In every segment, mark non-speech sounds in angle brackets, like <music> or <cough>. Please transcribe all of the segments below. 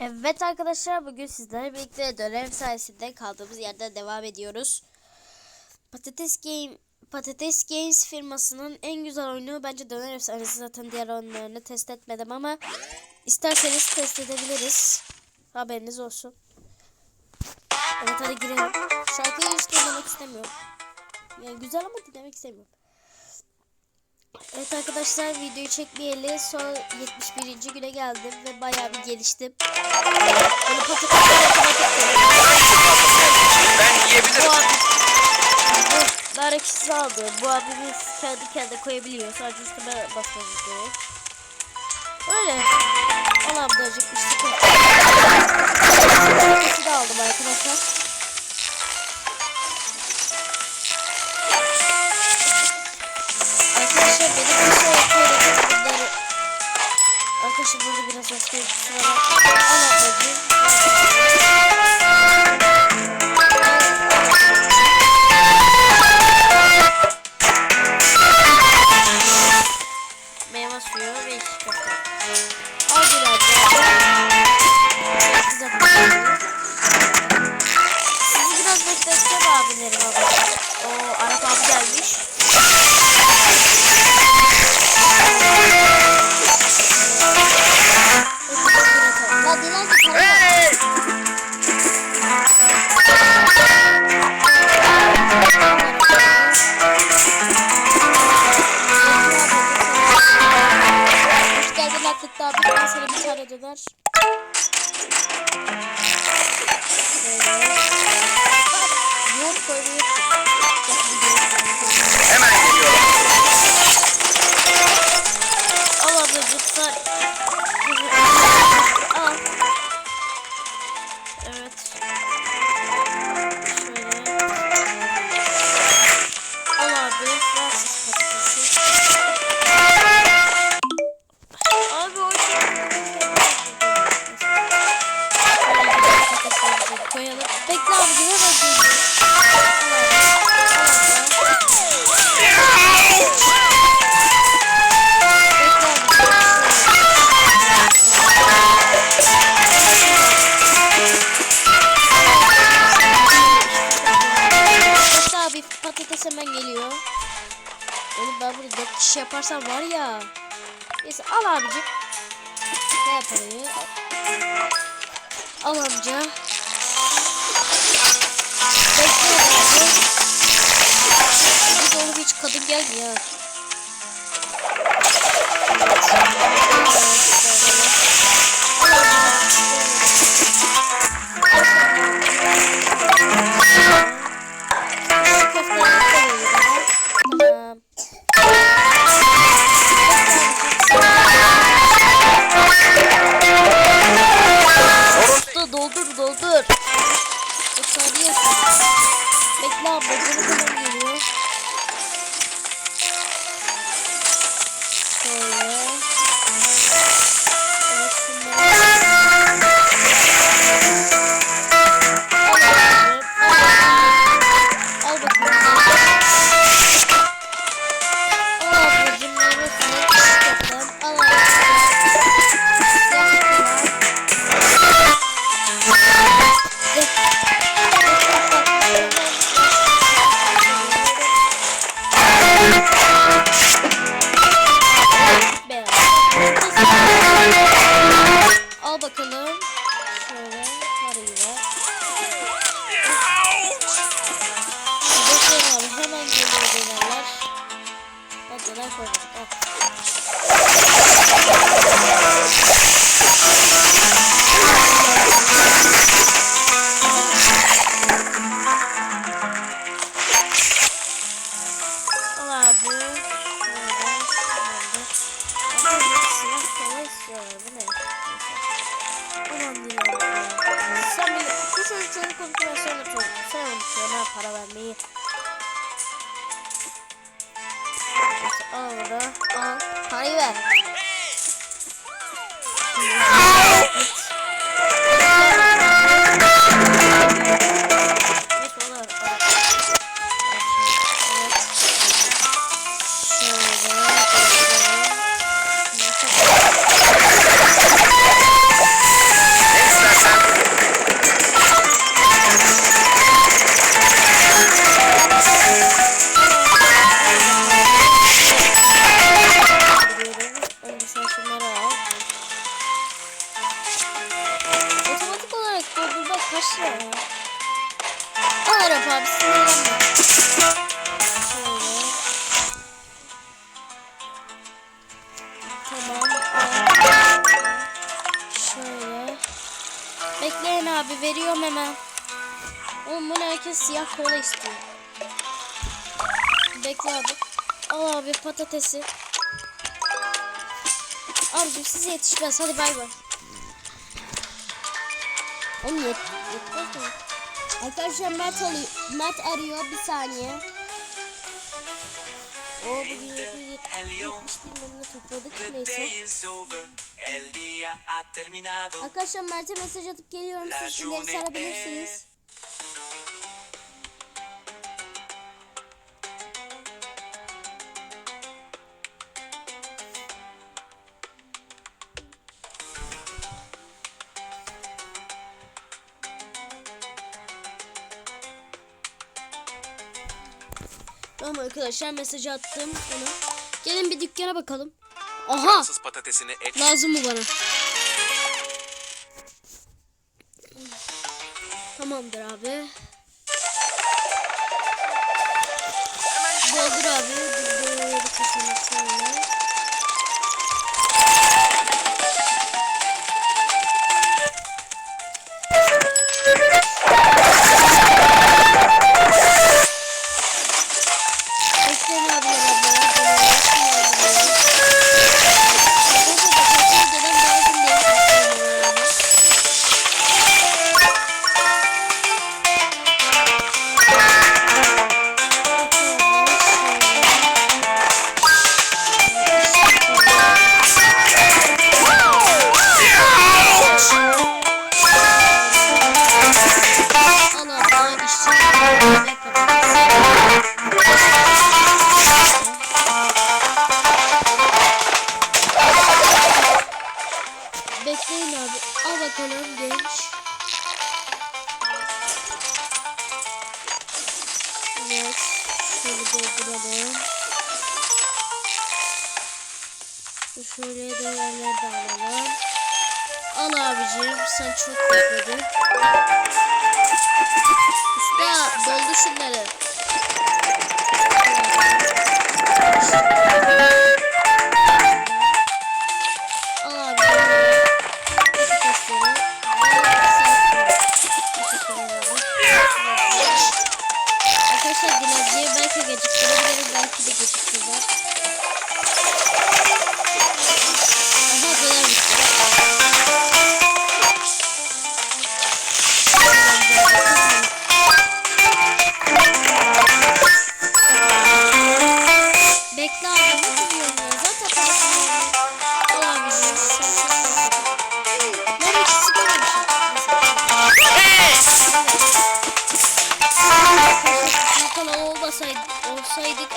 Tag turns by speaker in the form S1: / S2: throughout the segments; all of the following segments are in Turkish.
S1: Evet arkadaşlar bugün sizlerle birlikte dönem sayesinde kaldığımız yerden devam ediyoruz. Patates Game Patates Games firmasının en güzel oyunu bence döner efsanesi zaten diğer oyunlarını test etmedim ama isterseniz test edebiliriz. Haberiniz olsun. Evet hadi girelim. Şarkıyı hiç dinlemek istemiyorum. Yani güzel ama dinlemek istemiyorum. Evet arkadaşlar videoyu çekmeyeli son 71. güne geldim ve bayağı bir geliştim. Böyle patates
S2: Ben yiyebilirim.
S1: Bu abi bu nareksiz aldı. Bu abimiz kendi kendine koyabiliyor. Sadece üstüne basmamız gerek. Öyle. Ablacık bir sıkıntı. Patatesi de aldım arkadaşlar. Arkadaşlar benim bir sonraki öğretim bunları Arkadaşlar burada biraz başka bir var. Al ablacığım. Bekle abi. Bekle abi patates hemen geliyor. Oğlum ben bunu 4 kişi yaparsam var ya. Neyse al abicim. Ne parayı? Al amca. Bir oğlum hiç kadın gelmiyor. Tamam. Para vermeyi. Neyse, Al Arap abi sinirlenme. Tamam. Şöyle. Bekleyin abi veriyorum hemen. Oğlum bunu herkes siyah kola istiyor. Bekle abi. Al abi patatesi. Abicim size yetişmez. Hadi bay bay. Oğlum yet? Arkadaşlar Mert, alıyor, Mert arıyor. Bir saniye. O bugün 770 bin lira topladık. Neyse. Arkadaşlar Mert'e mesaj atıp geliyorum. Siz ileri sarabilirsiniz. Arkadaşlar mesaj attım ona. Gelin bir dükkana bakalım. Aha!
S2: Patatesini et.
S1: Lazım mı bana? Tamamdır abi. Evet. Şöyle dolduralım. Şöyle değerler de alalım. Al abicim. Sen çok bekledin. Usta doldu şunları. Al geciktirebiliriz. Belki de geciktireceğiz. Olsaydık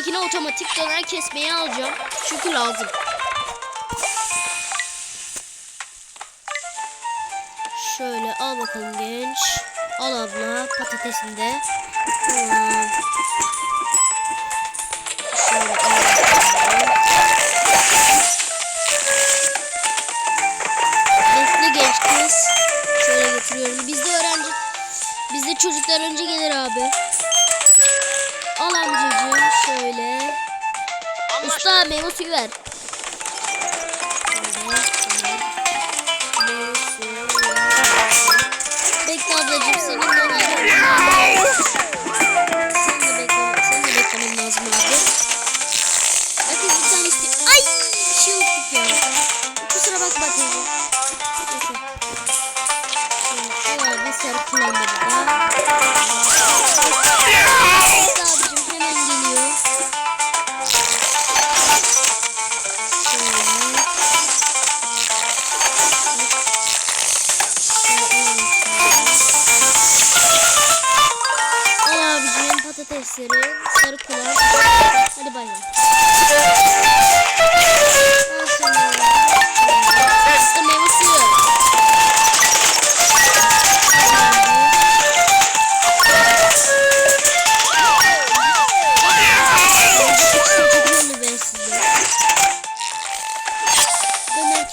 S1: dahakine otomatik döner kesmeyi alacağım. Çünkü lazım. Şöyle al bakalım genç. Al abla patatesini de. Tamam. Şöyle al. Bekle genç kız. Şöyle getiriyorum. Bizde öğrenci bizde çocuklar önce gelir abi. Şöyle. Usta. Meyve suyu ver. Bekle ablacığım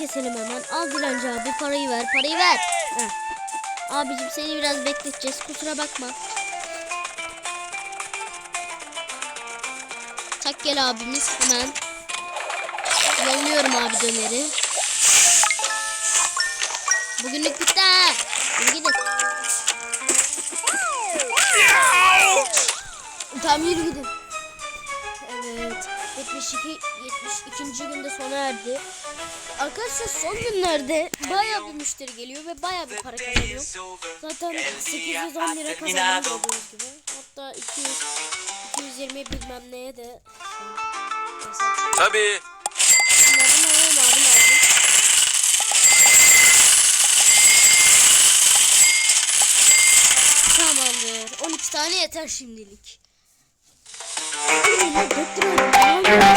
S1: keselim hemen. Al dilenci abi parayı ver parayı ver. Heh. Abicim seni biraz bekleteceğiz kusura bakma. Tak gel abimiz hemen. Yolluyorum abi döneri. Bugünlük bitti. Hadi gidin. Tamam yürü gidin. Evet. 72 72. günde sona erdi. Arkadaşlar son günlerde bayağı bir müşteri geliyor ve bayağı bir para kazanıyor. Zaten 810 lira gördüğünüz gibi. Hatta 200 220 bilmem neye de.
S2: Tabii.
S1: Tamamdır. 12 tane yeter şimdilik. Neyse.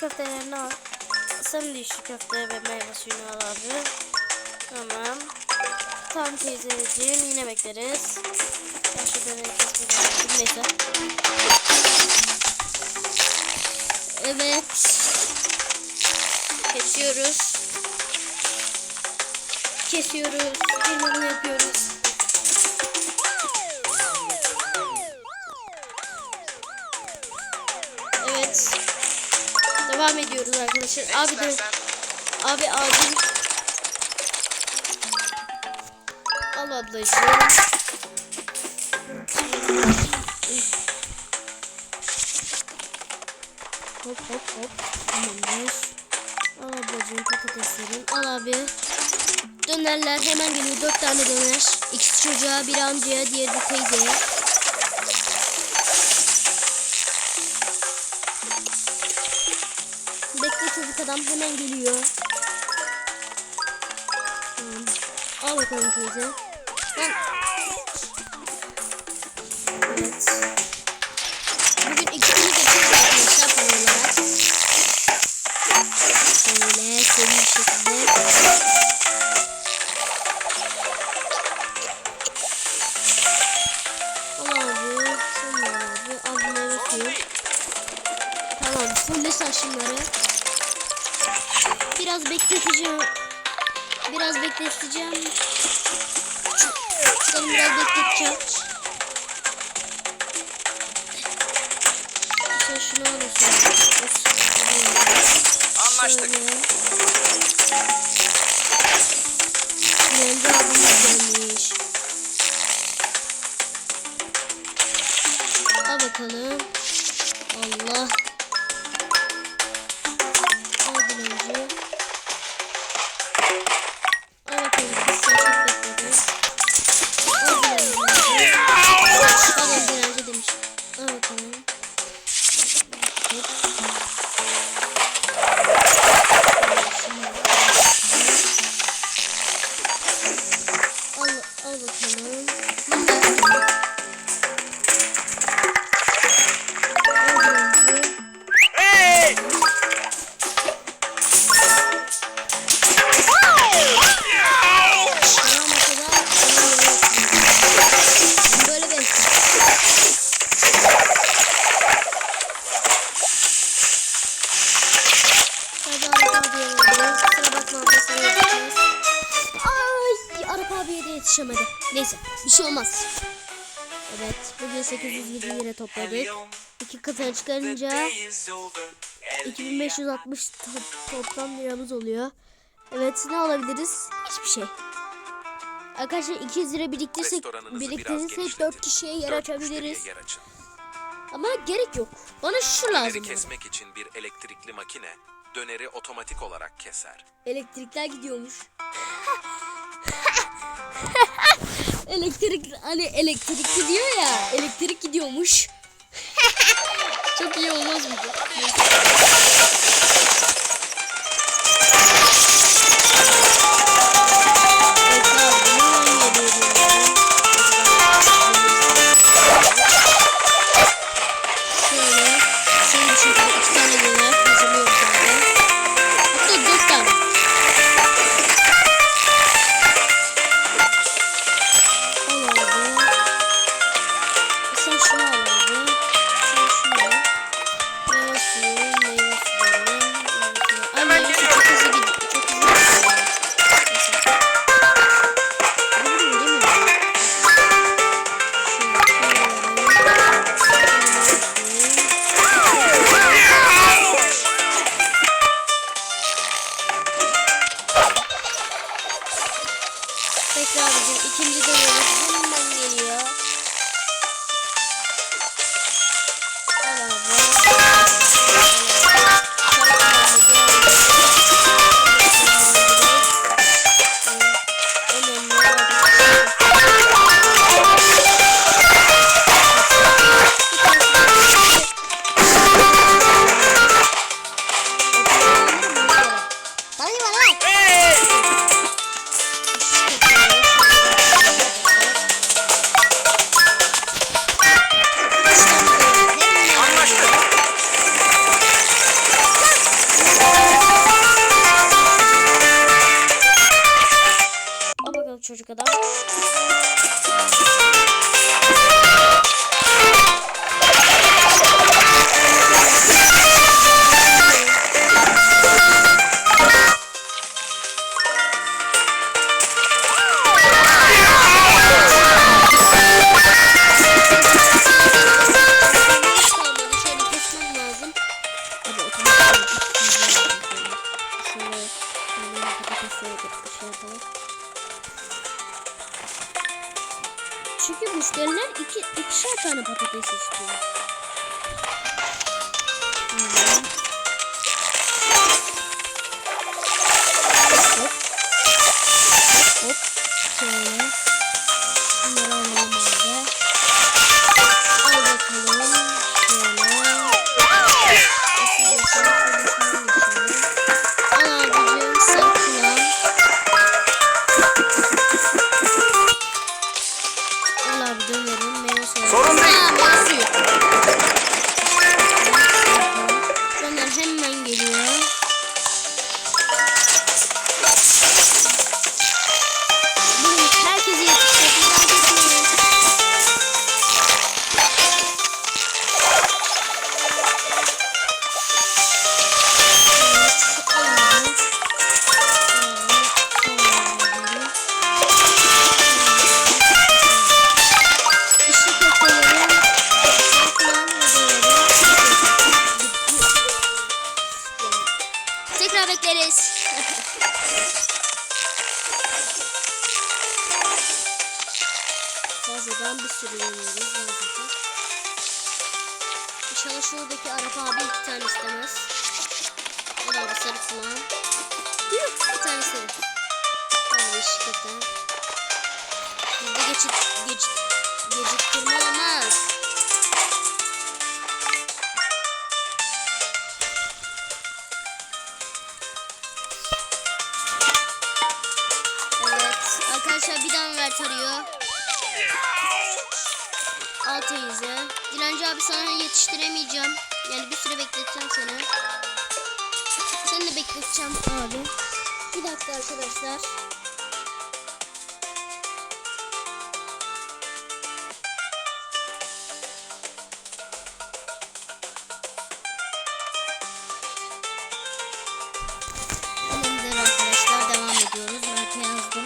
S1: Köftelerini al. Sen de içli köfte ve meyve suyunu al abi. Tamam. Tamam teyzeciğim yine bekleriz. Ben şu kesmeden. Neyse. Evet. Kesiyoruz. Kesiyoruz. Limonlu yapıyoruz. Devam ediyoruz arkadaşlar. Abi
S2: istersen.
S1: abi acil. Al ablacığım. Hop hop hop. Tamamdır. Al ablacığım patateslerin. Al abi. Dönerler hemen geliyor. Dört tane döner. İkisi çocuğa, biri amcaya, diğeri de teyzeye. Bekle çocuk adam hemen geliyor. Al bakalım teyze. Evet. Bugün ikisini geçiyoruz arkadaşlar para olarak. Bir şekilde. Bekleteceğim. Sen şunu alırsın.
S2: Anlaştık.
S1: Yenge abimiz gelmiş. Al bakalım.
S3: The
S1: çıkarınca
S3: day is over. El
S1: 2560 to- toplam liramız oluyor. Evet ne alabiliriz? Hiçbir şey. Arkadaşlar 200 lira biriktirsek biriktirirsek
S2: genişletin.
S1: 4 kişiye yer
S2: Dört
S1: açabiliriz.
S2: müşteriye yer açın.
S1: Ama gerek yok. Bana şu lazım.
S2: Döneri kesmek için bir elektrikli makine döneri otomatik olarak keser.
S1: Elektrikler gidiyormuş. <laughs> Elektrik hani elektrikli diyor ya. Elektrik gidiyormuş. <laughs> Çok iyi olmaz mı? bu? bir şey yapalım. Çünkü müşteriler iki, ikişer tane patates istiyor. Evet. Falan. Yok bir tane sarı. Abi şıkkata. Bizde geçit, geçit, geciktirme olmaz. Evet arkadaşlar bir daha ver tarıyor. Al teyze. Dilenci abi sana yetiştiremeyeceğim. Yani bir süre bekleteceğim seni. Bekleteceğim abi. Bir dakika arkadaşlar. Tamamdır arkadaşlar devam ediyoruz. Marka yazdım.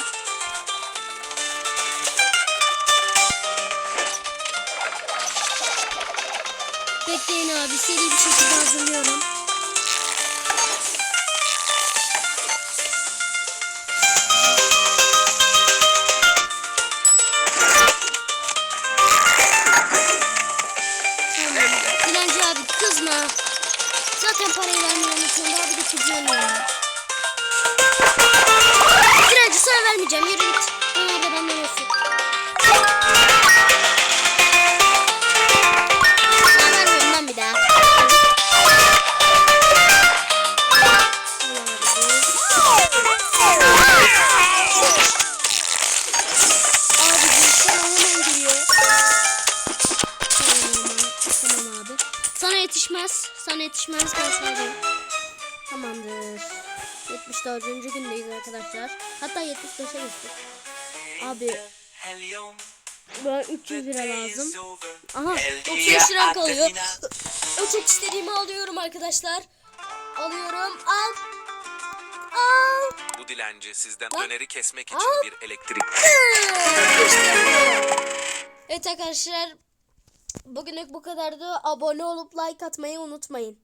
S1: Bekleyin abi seri bir şekilde hazırlıyorum. 74. gündeyiz arkadaşlar. Hatta 75'e gittik. Abi böyle 300 lira lazım. Aha 95
S3: lira
S1: kalıyor. Uçak istediğimi alıyorum arkadaşlar. Alıyorum. Al. Al.
S2: Bu dilenci sizden
S1: Lan.
S2: döneri kesmek için
S1: Al.
S2: bir elektrik.
S1: evet arkadaşlar. Bugünlük bu kadardı. Abone olup like atmayı unutmayın.